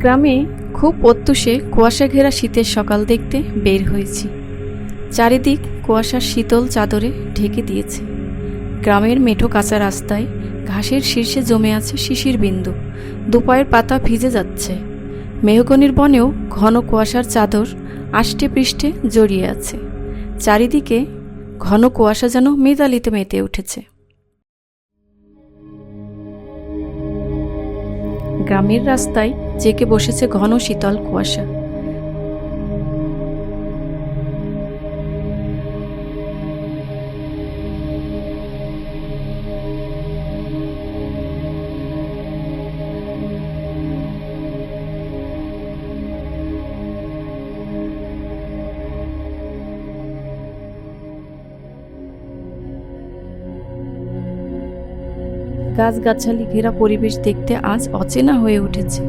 গ্রামে খুব প্রত্যুষে কুয়াশা ঘেরা শীতের সকাল দেখতে বের হয়েছি। চারিদিক কুয়াশার শীতল চাদরে ঢেকে দিয়েছে। গ্রামের মেঠো কাঁচা রাস্তায় ঘাসের শীর্ষে জমে আছে শিশির বিন্দু। দুপায়ের পাতা ভিজে যাচ্ছে। মেহগনির বনেও ঘন কুয়াশার চাদর আষ্টে পৃষ্ঠে জড়িয়ে আছে। চারিদিকে ঘন কুয়াশা যেন মেদালিতে মেতে উঠেছে। গ্রামের রাস্তায় জেকে বসেছে ঘন শীতল কুয়াশা। গাছগাছালি ঘেরা পরিবেশ দেখতে আজ অচেনা হয়ে উঠেছে।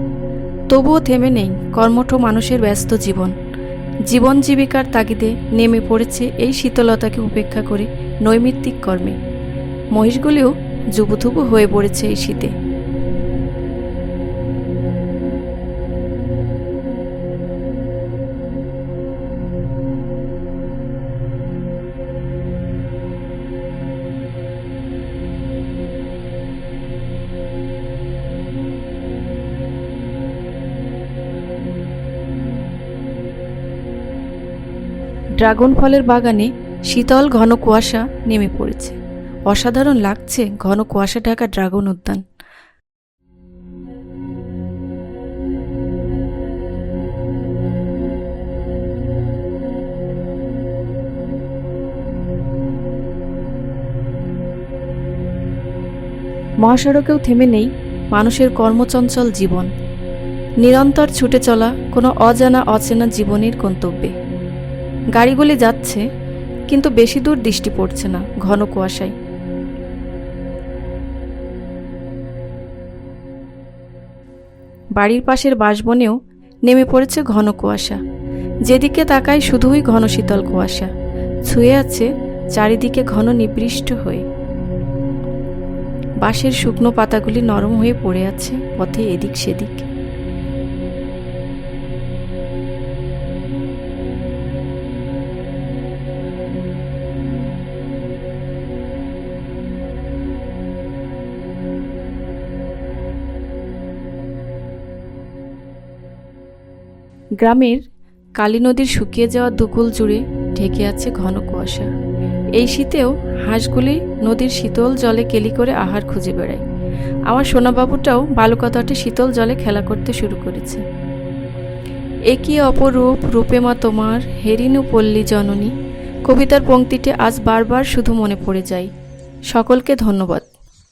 তবুও থেমে নেই কর্মঠ মানুষের ব্যস্ত জীবন। জীবন জীবিকার তাগিদে নেমে পড়েছে এই শীতলতাকে উপেক্ষা করে নৈমিত্তিক কর্মে। মহিষগুলিও যুবথুবু হয়ে পড়েছে এই শীতে। ড্রাগন ফলের বাগানে শীতল ঘন কুয়াশা নেমে পড়েছে। অসাধারণ লাগছে ঘন কুয়াশা ঢাকা ড্রাগন উদ্যান। মহাসড়কেও থেমে নেই মানুষের কর্মচঞ্চল জীবন। নিরন্তর ছুটে চলা কোনো অজানা অচেনা জীবনের গন্তব্যে। গাড়িগুলি যাচ্ছে, কিন্তু বেশি দূর দৃষ্টি পড়ছে না ঘন কুয়াশায়। বাড়ির পাশের বাসবনেও নেমে পড়েছে ঘন কুয়াশা। যেদিকে তাকায় শুধুই ঘন শীতল কুয়াশা। ছুঁয়ে আছে চারিদিকে ঘন নিবৃষ্ট হয়ে। বাঁশের শুকনো পাতাগুলি নরম হয়ে পড়ে আছে পথে এদিক সেদিক। গ্রামের কালী নদীর শুকিয়ে যাওয়া দুকুল জুড়ে ঢেকে আছে ঘন কুয়াশা। এই শীতেও হাঁসগুলি নদীর শীতল জলে কেলি করে আহার খুঁজে বেড়ায়। আমার সোনাবাবুটাও বালুকাতটে শীতল জলে খেলা করতে শুরু করেছে। একই অপরূপ রূপে মা তোমার হেরিনু পল্লী জননী, কবিতার পংক্তিটি আজ বারবার শুধু মনে পড়ে যায়। সকলকে ধন্যবাদ।